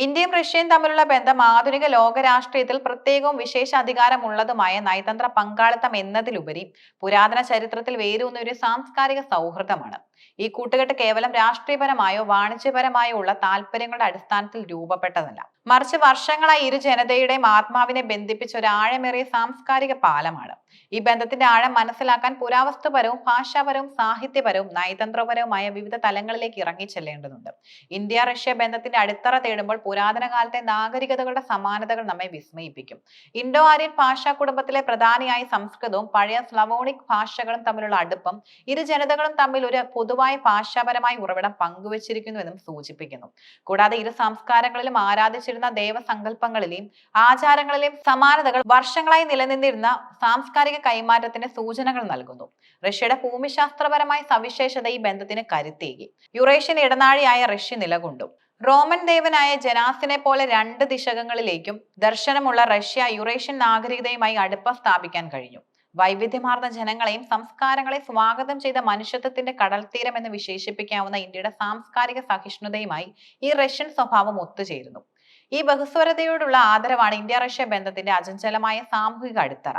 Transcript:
ഇന്ത്യയും റഷ്യയും തമ്മിലുള്ള ബന്ധം ആധുനിക ലോകരാഷ്ട്രീയത്തിൽ പ്രത്യേകവും വിശേഷ അധികാരമുള്ളതുമായ നയതന്ത്ര പങ്കാളിത്തം എന്നതിലുപരി പുരാതന ചരിത്രത്തിൽ വേരൂന്ന ഒരു സാംസ്കാരിക സൗഹൃദമാണ്. ഈ കൂട്ടുകെട്ട് കേവലം രാഷ്ട്രീയപരമായോ വാണിജ്യപരമായോ ഉള്ള താല്പര്യങ്ങളുടെ അടിസ്ഥാനത്തിൽ രൂപപ്പെട്ടതല്ല. മറിച്ച് വർഷങ്ങളായി ഇരു ജനതയുടെയും ആത്മാവിനെ ബന്ധിപ്പിച്ച ഒരു ആഴമേറിയ സാംസ്കാരിക പാലമാണ്. ഈ ബന്ധത്തിന്റെ ആഴം മനസ്സിലാക്കാൻ പുരാവസ്തുപരവും ഭാഷാപരവും സാഹിത്യപരവും നയതന്ത്രപരവുമായ വിവിധ തലങ്ങളിലേക്ക് ഇറങ്ങി ചെല്ലേണ്ടതുണ്ട്. ഇന്ത്യ റഷ്യ ബന്ധത്തിന്റെ അടിത്തറ തേടുമ്പോൾ പുരാതന കാലത്തെ നാഗരികതകളുടെ സമാനതകൾ നമ്മെ വിസ്മയിപ്പിക്കും. ഇൻഡോ ആര്യൻ ഭാഷാ കുടുംബത്തിലെ പ്രധാനിയായി സംസ്കൃതവും പഴയ സ്ലവോണിക് ഭാഷകളും തമ്മിലുള്ള അടുപ്പം ഇരു ജനതകളും തമ്മിൽ ഒരു പൊതുവായ ഭാഷാപരമായ ഉറവിടം പങ്കുവച്ചിരിക്കുന്നുവെന്നും സൂചിപ്പിക്കുന്നു. കൂടാതെ ഇരു സംസ്കാരങ്ങളിലും ആരാധിച്ചിരുന്ന ദേവസങ്കല്പങ്ങളിലെയും ആചാരങ്ങളിലെയും സമാനതകൾ വർഷങ്ങളായി നിലനിന്നിരുന്ന സാംസ്കാരിക കൈമാറ്റത്തിന് സൂചനകൾ നൽകുന്നു. റഷ്യയുടെ ഭൂമിശാസ്ത്രപരമായ സവിശേഷത ഈ ബന്ധത്തിന് കരുത്തേകി. യുറേഷ്യൻ ഇടനാഴിയായ റഷ്യ നിലകൊണ്ടു. റോമൻ ദേവനായ ജനാസിനെ പോലെ രണ്ട് ദിശകങ്ങളിലേക്കും ദർശനമുള്ള റഷ്യ യുറേഷ്യൻ നാഗരികതയുമായി അടുപ്പം സ്ഥാപിക്കാൻ കഴിഞ്ഞു. വൈവിധ്യമാർന്ന ജനങ്ങളെയും സംസ്കാരങ്ങളെ സ്വാഗതം ചെയ്ത മനുഷ്യത്വത്തിന്റെ കടൽത്തീരം എന്ന് വിശേഷിപ്പിക്കാവുന്ന ഇന്ത്യയുടെ സാംസ്കാരിക സഹിഷ്ണുതയുമായി ഈ റഷ്യൻ സ്വഭാവം ഒത്തുചേരുന്നു. ഈ ബഹുസ്വരതയോടുള്ള ആദരവാണ് ഇന്ത്യ റഷ്യ ബന്ധത്തിന്റെ അചഞ്ചലമായ സാമൂഹിക അടിത്തറ.